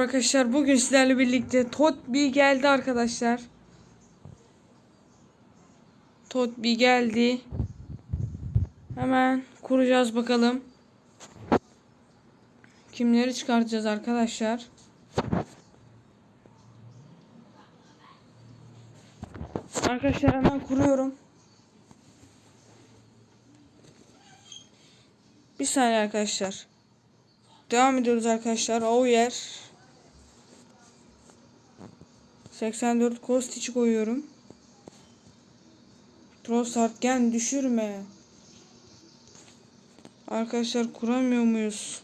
merhaba arkadaşlar. Bugün sizlerle birlikte Totbi geldi arkadaşlar. Totbi geldi. Hemen kuracağız bakalım. Kimleri çıkartacağız arkadaşlar? Arkadaşlar hemen kuruyorum. Bir saniye arkadaşlar. Devam ediyoruz arkadaşlar. O yer. 84 Kostiç'i koyuyorum. Trossard gen düşürme. Arkadaşlar kuramıyor muyuz?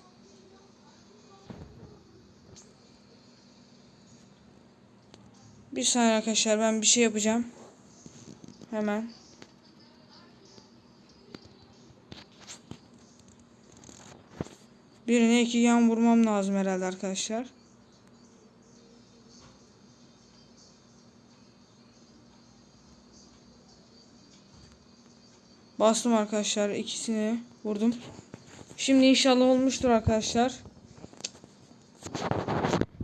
Bir saniye arkadaşlar ben bir şey yapacağım. Hemen. Birine iki yan vurmam lazım herhalde arkadaşlar. Bastım arkadaşlar ikisini vurdum. Şimdi inşallah olmuştur arkadaşlar.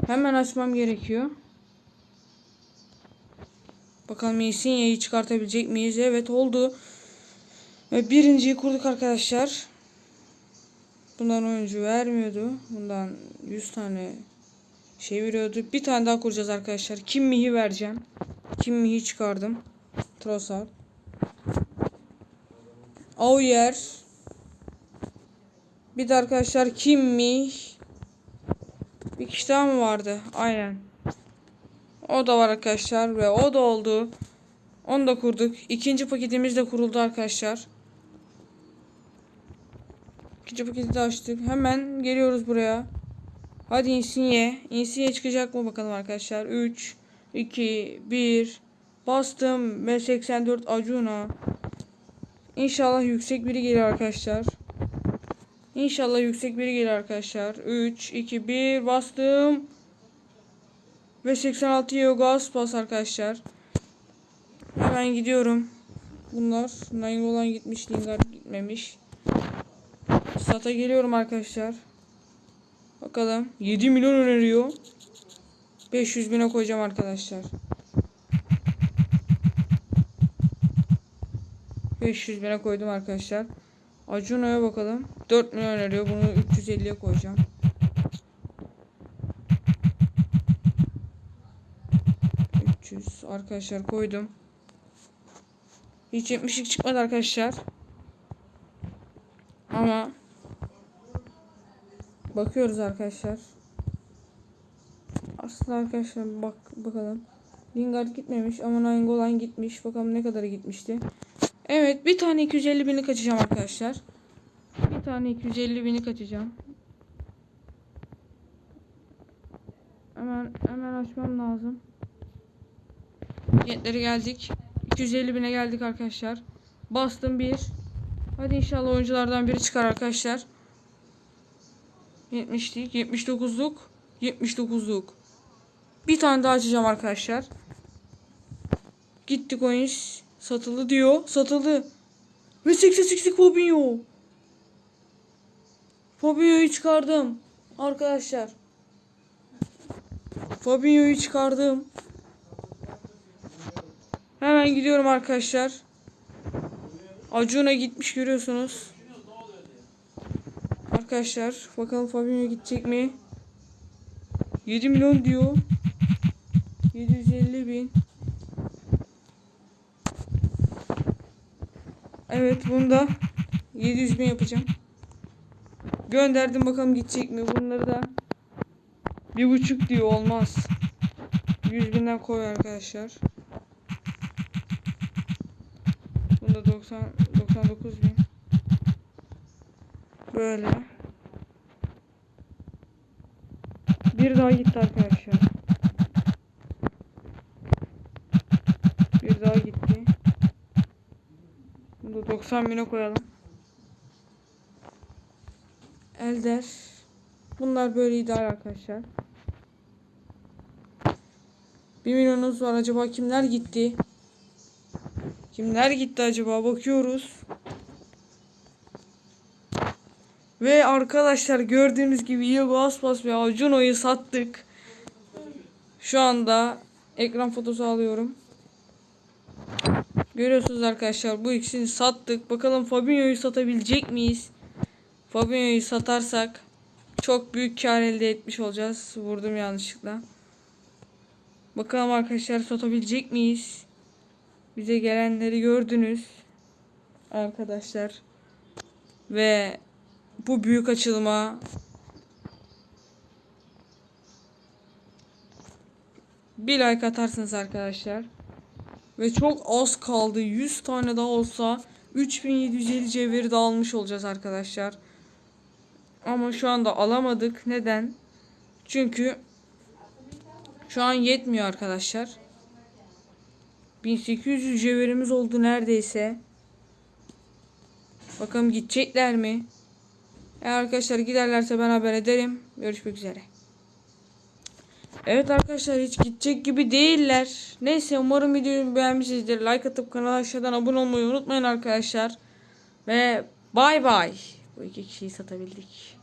Hemen açmam gerekiyor. Bakalım Insignia'yı çıkartabilecek miyiz? Evet oldu. Ve birinciyi kurduk arkadaşlar. Bundan oyuncu vermiyordu. Bundan 100 tane şey veriyordu. Bir tane daha kuracağız arkadaşlar. Kim Mihi vereceğim. Kim Mihi çıkardım. Trossard. Auyer. Bir de arkadaşlar Kim Mih. Bir kişi daha mı vardı? Aynen. O da var arkadaşlar ve o da oldu. Onu da kurduk. İkinci paketimiz de kuruldu arkadaşlar. İkinci paketi de açtık. Hemen geliyoruz buraya. Hadi Insigne. Insigne çıkacak mı bakalım arkadaşlar. 3, 2, 1. Bastım ve 84 Acuna. İnşallah yüksek biri gelir arkadaşlar. İnşallah yüksek biri gelir arkadaşlar. 3, 2, 1. Bastım. Ve 86 Yogas pas arkadaşlar. Hemen gidiyorum. Bunlar Nainggolan gitmiş, Lingard gitmemiş. Sata geliyorum arkadaşlar. Bakalım. 7 milyon öneriyor. 500 bine koyacağım arkadaşlar. 500 bine koydum arkadaşlar. Acuna'ya bakalım. 4 milyon öneriyor. Bunu 350'ye koyacağım. %300 arkadaşlar koydum. Hiç 70'lik çıkmadı arkadaşlar. Ama bakıyoruz arkadaşlar. Aslında arkadaşlar bak bakalım. Lingard gitmemiş ama Nainggolan gitmiş. Bakalım ne kadar gitmişti. Evet bir tane 250 bini kaçacağım arkadaşlar. Bir tane 250 bini kaçacağım. Hemen hemen açmam lazım. Niyetleri geldik. 250 bine geldik arkadaşlar. Bastım bir. Hadi inşallah oyunculardan biri çıkar arkadaşlar. 70'lik, 79'luk, 79'luk. Bir tane daha açacağım arkadaşlar. Gitti coins. Satıldı diyor. Satıldı. Ve 88'lik Fabinho. Fabinho'yu çıkardım. Arkadaşlar. Fabinho'yu çıkardım. Hemen gidiyorum arkadaşlar. Acuna gitmiş görüyorsunuz. Arkadaşlar bakalım Fabinho gidecek mi? 7 milyon diyor. 750 bin. Evet bunda 700 bin yapacağım. Gönderdim bakalım gidecek mi? Bunları da bir buçuk diyor olmaz. 100 binden koy arkadaşlar. Bunda 90 99 bin. Böyle. Bir daha gitti arkadaşlar. Bir daha gitti. Bunu da 90 bine koyalım. Elder. Bunlar böyle idare arkadaşlar. 1 milyonunuz var. Acaba kimler gitti? Kimler gitti acaba? Bakıyoruz. Ve arkadaşlar gördüğünüz gibi Iago Aspas ve Acuno'yu sattık. Şu anda ekran fotosu alıyorum. Görüyorsunuz arkadaşlar bu ikisini sattık. Bakalım Fabinho'yu satabilecek miyiz? Fabinho'yu satarsak çok büyük kar elde etmiş olacağız. Vurdum yanlışlıkla. Bakalım arkadaşlar satabilecek miyiz? Bize gelenleri gördünüz. Arkadaşlar. Ve bu büyük açılıma bir like atarsınız arkadaşlar. Ve çok az kaldı. 100 tane daha olsa 3750 cevheri de almış olacağız arkadaşlar. Ama şu anda alamadık. Neden? Çünkü şu an yetmiyor arkadaşlar. 1800 cevherimiz oldu neredeyse. Bakalım gidecekler mi? Eğer arkadaşlar giderlerse ben haber ederim. Görüşmek üzere. Evet arkadaşlar hiç gidecek gibi değiller. Neyse umarım videoyu beğenmişsinizdir. Like atıp kanala aşağıdan abone olmayı unutmayın arkadaşlar. Ve bay bay. Bu iki kişiyi satabildik.